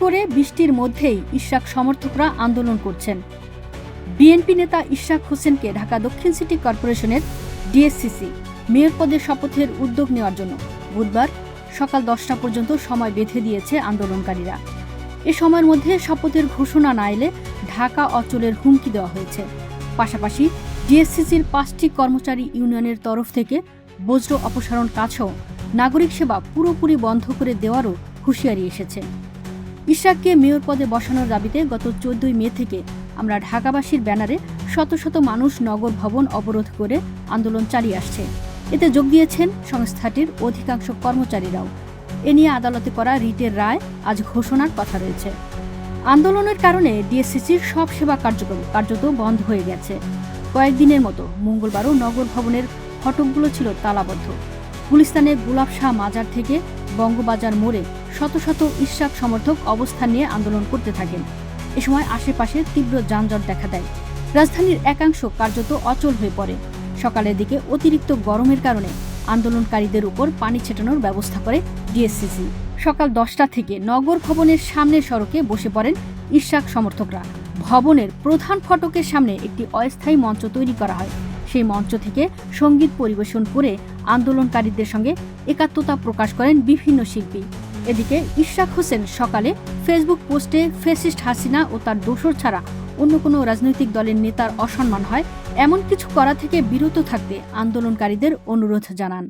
করে বৃষ্টির মধ্যেই ইশরাক সমর্থকরা আন্দোলন করছেন। বিএনপি নেতা ইশরাক হোসেনকে ঢাকা দক্ষিণ সিটি কর্পোরেশনের ডিএসসিসি মেয়র পদে শপথের উদ্যোগ নেওয়ার জন্য বুধবার সকাল দশটা পর্যন্ত সময় বেঁধে দিয়েছে আন্দোলনকারীরা। এ সময়ের মধ্যে শপথের ঘোষণা না এলে ঢাকা অচলের হুমকি দেওয়া হয়েছে। পাশাপাশি ডিএসসিসির পাঁচটি কর্মচারী ইউনিয়নের তরফ থেকে বজ্র অপসারণ কাজসহ নাগরিক সেবা পুরোপুরি বন্ধ করে দেওয়ারও হুঁশিয়ারি এসেছে। ইশাককে মেয়র পদে বসানোর দাবিতে গত চোদ্দই মে থেকে আমরা ঢাকাবাসীর ব্যানারে শত শত মানুষ নগর ভবন অবরোধ করে আন্দোলন চালিয়ে আসছে। এতে যোগ দিয়েছেন সংস্থাটির অধিকাংশ কর্মচারীরাও। এ নিয়ে আদালতে করা রিটের রায় আজ ঘোষণার কথা রয়েছে। আন্দোলনের কারণে ডিএসসিসির সব সেবা কার্যক্রম কার্যত বন্ধ হয়ে গেছে। কয়েকদিনের মতো মঙ্গলবারও নগর ভবনের ফটকগুলো ছিল তালাবদ্ধ। গুলিস্তানের গুলাব শাহ মাজার থেকে বঙ্গবাজার মোড়ে শত শত ইশাক সমর্থক অবস্থান নিয়ে আন্দোলন করতে থাকেন। এ সময় আশেপাশে তীব্র যানজট দেখা দেয়। রাজধানীর একাংশ কার্যত অচল হয়ে পড়ে। সকালের দিকে অতিরিক্ত গরমের কারণে আন্দোলনকারীদের উপর পানি ছেটানোর ব্যবস্থা করে ডিএসসিসি। সকাল দশটা থেকে নগর ভবনের সামনের সড়কে বসে পড়েন ইশাক সমর্থকরা। ভবনের প্রধান ফটকের সামনে একটি অস্থায়ী মঞ্চ তৈরি করা হয়। সেই মঞ্চ থেকে সংগীত পরিবেশন করে আন্দোলনকারীদের সঙ্গে একাত্মতা প্রকাশ করেন বিভিন্ন শিল্পী। এদিকে ইশরাক হোসেন সকালে ফেসবুক পোস্টে ফেসিস্ট হাসিনা ও তার দোসর ছাড়া অন্য কোনো রাজনৈতিক দলের নেতার অসম্মান হয়, এমন কিছু করা থেকে বিরত থাকতে আন্দোলনকারীদের অনুরোধ জানান।